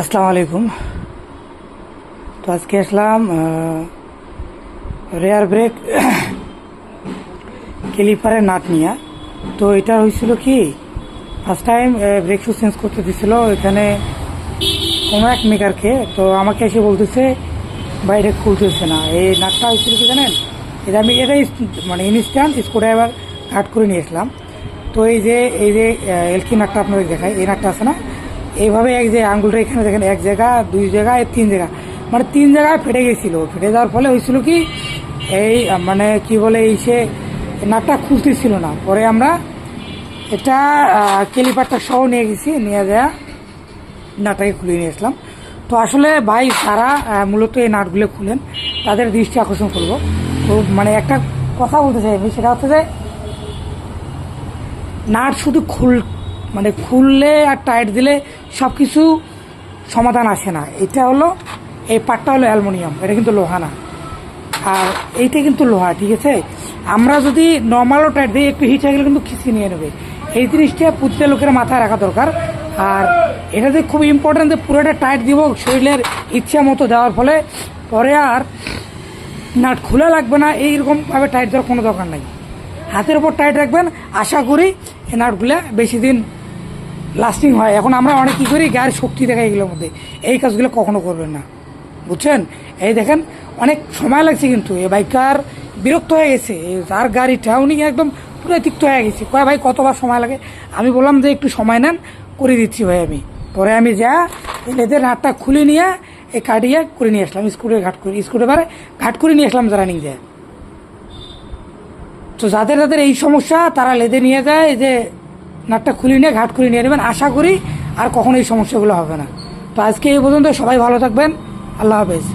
আসসালামু আলাইকুম। তো আজকে আসলাম রেয়ার ব্রেক ক্লিপারের নাট নিয়ে। তো এটা হয়েছিল কি first time brake shoe change করতে দিছিল এখানে কোনো এক মেকারকে তো আমাকে এসে বলতেছে বাইরে খুলতেছে না। এই নাটটা হয়েছিল কি জানেন? এটা আমি এটাই মানে ইনস্ট্যান্ট স্ক্রুড্রাইভার কাট করে নিয়ে আসলাম। তো এই যে এই যে এলকি নাটটা আপনাদের দেখায় এই নাটটা আছে না? এইভাবে এক যে আঙ্গুলটা এখানে দেখেন, এক জায়গা দুই জায়গায়, তিন জায়গা মানে তিন জায়গায় ফেটে গেছিল। ফেটে যাওয়ার ফলে হয়েছিল কি, এই মানে কি বলে, এই সে নাটটা খুলতেছিল না। পরে আমরা এটা কেলিপারটা সহ নিয়ে গেছি, নিয়ে যাওয়া নাটটাকে খুলে নিয়ে আসলাম। তো আসলে ভাই তারা মূলত এই নাটগুলো খুলেন, তাদের দৃষ্টি আকর্ষণ করব। তো মানে একটা কথা বলতে চাই আমি, সেটা হচ্ছে যে, নাট শুধু খুল মানে খুললে আর টাইট দিলে সব কিছু সমাধান আসে না। এটা হলো, এই পাটটা হলো অ্যালুমিনিয়াম, এটা কিন্তু লোহা না আর এইটা কিন্তু লোহা, ঠিক আছে? আমরা যদি নর্মালও টাইট দিই, একটু হিট হয়ে গেলে কিন্তু খিচি নিয়ে নেবে। এই জিনিসটা প্রতিটা লোকের মাথায় রাখা দরকার। আর এটা যে খুব ইম্পর্টেন্ট যে পুরোটা টাইট দিব, শরীরের ইচ্ছা মতো দেওয়ার ফলে পরে আর নাট খোলা লাগবে না, এইরকমভাবে টাইট দেওয়ার কোনো দরকার নাই। হাতের উপর টাইট রাখবেন, আশা করি এই নাটগুলো বেশি দিন লাস্টিং হয়। এখন আমরা অনেক কী করি, গায়ের শক্তি দেখা এগুলোর মধ্যে। এই কাজগুলো কখনো করবেন না। বুঝছেন? এই দেখেন, অনেক সময় লাগছে কিন্তু। এই বাইকার বিরক্ত হয়ে গেছে। তার গাড়িটা উনি একদম পুরো তিক্ত হয়ে গেছে। কয়, ভাই, কতবার সময় লাগে? আমি বললাম যে, একটু সময় নেন, করে দিচ্ছি ভাই আমি। পরে আমি যা এই লেদের নাটটা খুলে নিয়ে, এই কাটিয়ে করে নিয়ে আসলাম। স্কুটে ঘাট করে স্কুটে পারে ঘাট করে নিয়ে আসলাম রানিং যায়। তো যাদের যাদের এই সমস্যা, তারা লেদে নিয়ে যায়। এই যে নাটটা খুলি নিয়ে ঘাট খুলি নিয়ে নেবেন। আশা করি আর কখনো এই সমস্যাগুলো হবে না। তো আজকে এই পর্যন্ত সবাই ভালো থাকবেন। আল্লাহ হাফেজ।